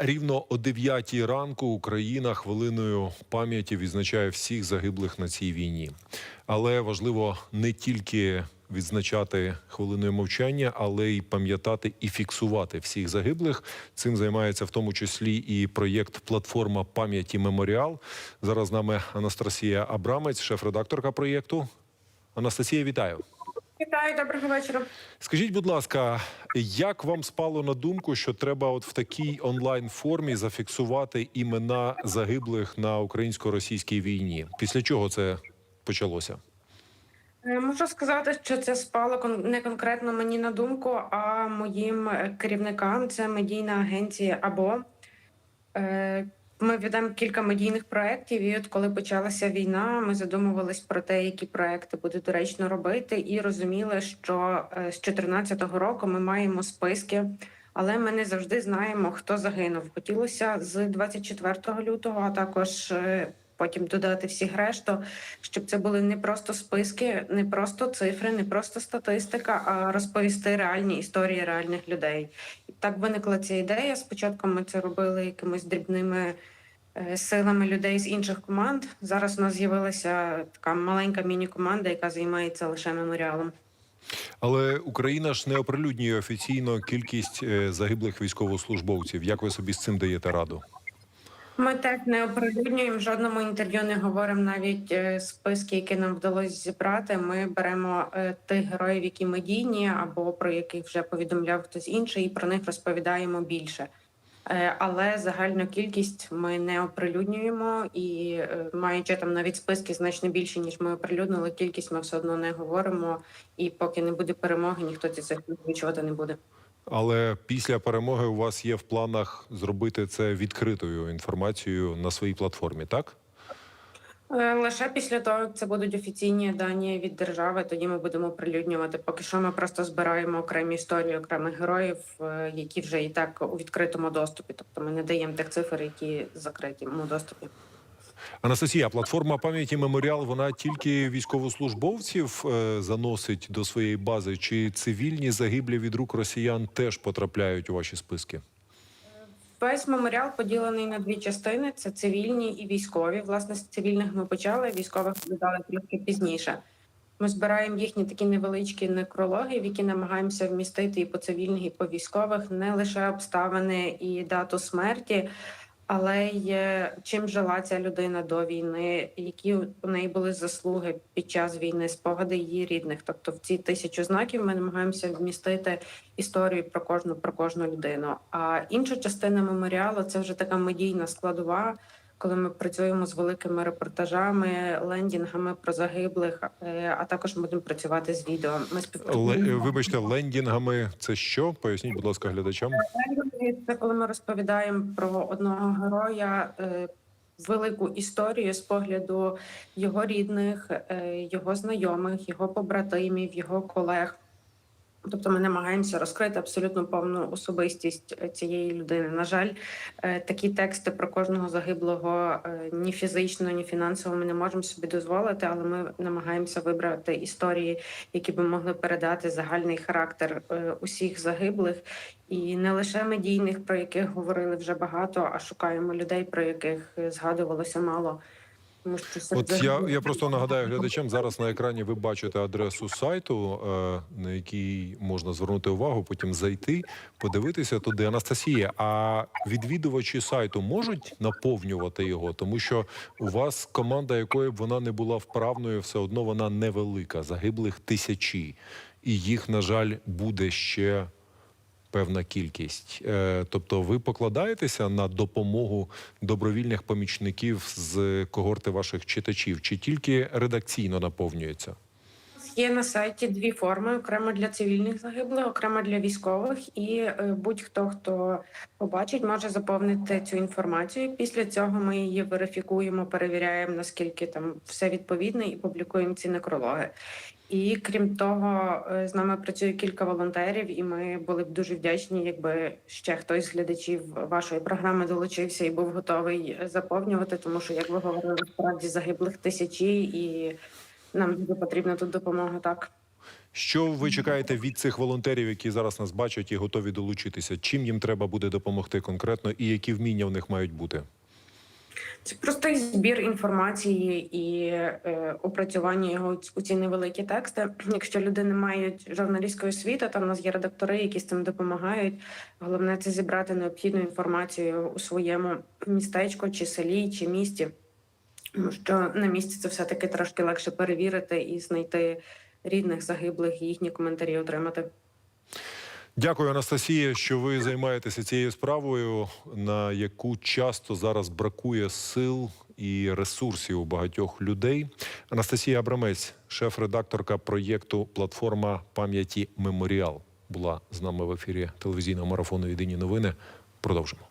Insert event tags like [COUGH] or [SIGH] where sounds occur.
Рівно о 9 ранку Україна хвилиною пам'яті відзначає всіх загиблих на цій війні. Але важливо не тільки відзначати хвилиною мовчання, але й пам'ятати і фіксувати всіх загиблих. Цим займається в тому числі і проєкт Платформа пам'яті Меморіал. Зараз з нами Анастасія Абрамець, шеф-редакторка проєкту. Анастасія, вітаю. Вітаю, доброго вечора. Скажіть, будь ласка, як вам спало на думку, що треба от в такій онлайн формі зафіксувати імена загиблих на українсько-російській війні? Після чого це почалося? Е, Можу сказати, що це спало не конкретно мені на думку, а моїм е, керівникам. Це медійна агенція або Е, ми ведемо кілька медійних проєктів. І от коли почалася війна, ми задумувались про те, які проекти буде доречно робити, і розуміли, що е, з 2014 року ми маємо списки. Але ми не завжди знаємо, хто загинув. Хотілося з 24 лютого, а також е, потім додати всіх решту, щоб це були не просто списки, не просто цифри, не просто статистика, а розповісти реальні історії реальних людей. Так виникла ця ідея. Спочатку ми це робили якимись дрібними силами людей з інших команд. Зараз у нас з'явилася така маленька міні-команда, яка займається лише меморіалом. Але Україна ж не оприлюднює офіційно кількість е, загиблих військовослужбовців. Як ви собі з цим даєте раду? Ми так не оприлюднюємо в жодному інтерв'ю, не говоримо навіть е, списки, які нам вдалося зібрати. Ми беремо е, тих героїв, які медійні, або про яких вже повідомляв хтось інший, і про них розповідаємо більше. Е, Але загальну кількість ми не оприлюднюємо, і е, маючи там навіть списки значно більше, ніж ми оприлюднили, кількість ми все одно не говоримо. І поки не буде перемоги, ніхто ці цих відчувати не буде. Але після перемоги у вас є в планах зробити це відкритою інформацією на своїй платформі, так? Е, Лише після того, як це будуть офіційні дані від держави, тоді ми будемо прилюднювати. Поки що ми просто збираємо окремі історії окремих героїв, е, які вже і так у відкритому доступі. Тобто ми не даємо тих цифр, які в закритому доступі. Анастасія, платформа пам'яті меморіал вона тільки військовослужбовців е, заносить до своєї бази, чи цивільні загиблі від рук росіян теж потрапляють у ваші списки? Весь меморіал поділений на дві частини: це цивільні і військові. Власне, з цивільних ми почали, військових додали трішки пізніше. Ми збираємо їхні такі невеличкі некрологи, в які намагаємося вмістити і по цивільних, і по військових не лише обставини і дату смерті, але е, чим жила ця людина до війни, які у неї були заслуги під час війни, спогади її рідних. Тобто, в ці тисячу знаків ми намагаємося вмістити історію про кожну про кожну людину. А інша частина меморіалу це вже така медійна складова. Коли ми працюємо з великими репортажами, лендінгами про загиблих, е, а також будемо працювати з відео. Ми співпрацюємо. вибачте, лендінгами це що? Поясніть, будь ласка, глядачам. Це коли ми розповідаємо про одного героя. е, Велику історію з погляду його рідних, е, його знайомих, його побратимів, його колег. Тобто ми намагаємося розкрити абсолютно повну особистість е, цієї людини. На жаль, е, такі тексти про кожного загиблого е, ні фізично, ні фінансово ми не можемо собі дозволити, але ми намагаємося вибрати історії, які би могли передати загальний характер усіх загиблих, і не лише медійних, про яких говорили вже багато, а шукаємо людей, про яких згадувалося мало. Тому що серед От я, я просто нагадаю глядачам. Зараз на екрані ви бачите адресу сайту, е, на який можна звернути увагу, потім зайти, подивитися туди. Анастасія, а відвідувачі сайту можуть наповнювати його, тому що у вас команда, якої б вона не була вправною, все одно вона невелика. Загиблих тисячі, і їх, на жаль, буде ще. Певна кількість, Е, тобто, ви покладаєтеся на допомогу добровільних помічників з когорти ваших читачів, чи тільки редакційно наповнюється? Є на сайті дві форми: окремо для цивільних загиблих, окремо для військових, і е, будь-хто, хто побачить, може заповнити цю інформацію. Після цього ми її верифікуємо, перевіряємо, наскільки там все відповідне, і публікуємо ці некрологи. І крім того, е, з нами працює кілька волонтерів, і ми були б дуже вдячні, якби ще хтось з глядачів вашої програми долучився і був готовий заповнювати, тому що, як ви говорили, справді загиблих тисячі, і нам дуже потрібна тут допомога. Так. Що ви чекаєте від цих волонтерів, які зараз нас бачать і готові долучитися? Чим їм треба буде допомогти конкретно, і які вміння в них мають бути? Це простий збір інформації і е, опрацювання його у ці невеликі тексти. [CLEARS THROAT] Якщо люди не мають журналістської освіти, то в нас є редактори, які з цим допомагають. Головне це зібрати необхідну інформацію у своєму містечку, чи селі, чи місті. Тому що на місці це все таки трошки легше перевірити і знайти рідних загиблих і їхні коментарі отримати. Дякую, Анастасія, що ви займаєтеся цією справою, на яку часто зараз бракує сил і ресурсів у багатьох людей. Анастасія Абрамець, шеф-редакторка проєкту Платформа пам'яті Меморіал, була з нами в ефірі телевізійного марафону Єдині новини. Продовжимо.